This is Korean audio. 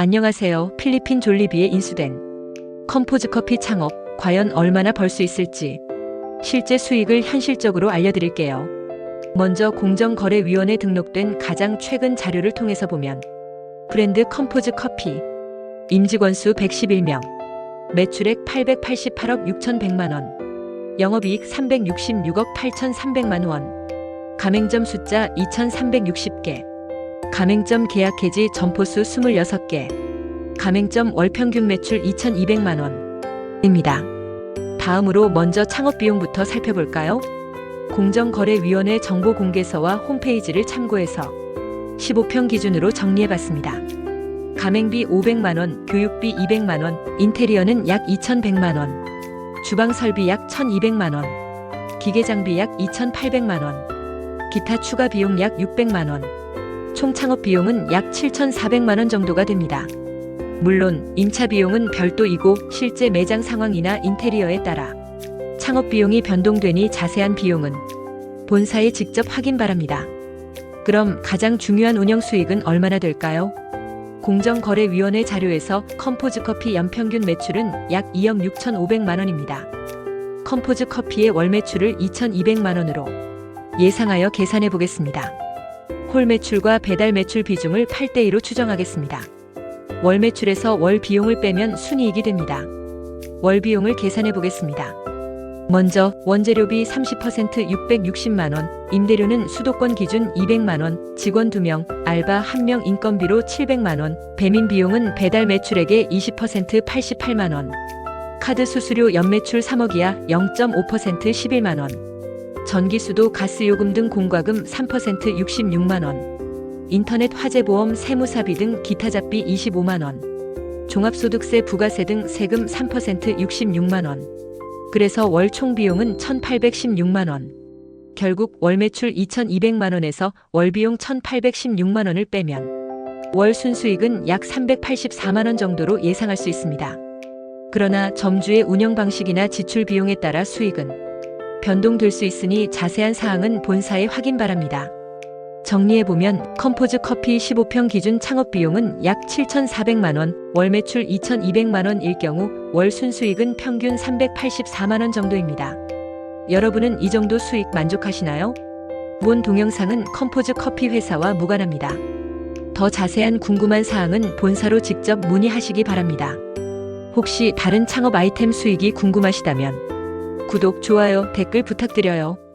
안녕하세요. 필리핀 졸리비에 인수된 컴포즈 커피 창업 과연 얼마나 벌 수 있을지 실제 수익을 현실적으로 알려드릴게요. 먼저 공정거래위원회 등록된 가장 최근 자료를 통해서 보면 브랜드 컴포즈 커피 임직원 수 111명 매출액 888억 6,100만 원 영업이익 366억 8,300만 원 가맹점 숫자 2,360개 가맹점 계약 해지 점포수 26개 가맹점 월평균 매출 2,200만 원입니다. 다음으로 먼저 창업 비용부터 살펴볼까요? 공정거래위원회 정보 공개서와 홈페이지를 참고해서 15평 기준으로 정리해봤습니다. 가맹비 500만 원, 교육비 200만 원, 인테리어는 약 2,100만 원, 주방 설비 약 1,200만 원, 기계 장비 약 2,800만 원, 기타 추가 비용 약 600만 원, 총 창업 비용은 약 7,400만 원 정도가 됩니다. 물론 임차 비용은 별도이고 실제 매장 상황이나 인테리어에 따라 창업 비용이 변동되니 자세한 비용은 본사에 직접 확인 바랍니다. 그럼 가장 중요한 운영 수익은 얼마나 될까요? 공정거래위원회 자료에서 컴포즈 커피 연평균 매출은 약 2억 6,500만 원입니다. 컴포즈 커피의 월 매출을 2,200만 원으로 예상하여 계산해 보겠습니다. 홀 매출과 배달 매출 비중을 8대2로 추정하겠습니다. 월 매출에서 월 비용을 빼면 순이익이 됩니다. 월 비용을 계산해 보겠습니다. 먼저 원재료비 30% 660만 원, 임대료는 수도권 기준 200만 원, 직원 2명, 알바 1명 인건비로 700만 원, 배민 비용은 배달 매출액의 20% 88만 원, 카드 수수료 연매출 3억이야 0.5% 11만 원, 전기수도 가스요금 등 공과금 3% 66만원, 인터넷 화재보험 세무사비 등 기타 잡비 25만원, 종합소득세 부가세 등 세금 3% 66만원, 그래서 월 총 비용은 1,816만 원. 결국 월 매출 2,200만 원에서 월 비용 1,816만 원을 빼면 월 순수익은 약 384만 원 정도로 예상할 수 있습니다. 그러나 점주의 운영 방식이나 지출 비용에 따라 수익은 변동될 수 있으니 자세한 사항은 본사에 확인 바랍니다. 정리해보면 컴포즈 커피 15평 기준 창업 비용은 약 7,400만 원, 월 매출 2,200만 원일 경우 월 순수익은 평균 384만 원 정도입니다. 여러분은 이 정도 수익 만족하시나요? 본 동영상은 컴포즈 커피 회사와 무관합니다. 더 자세한 궁금한 사항은 본사로 직접 문의하시기 바랍니다. 혹시 다른 창업 아이템 수익이 궁금하시다면 구독, 좋아요, 댓글 부탁드려요.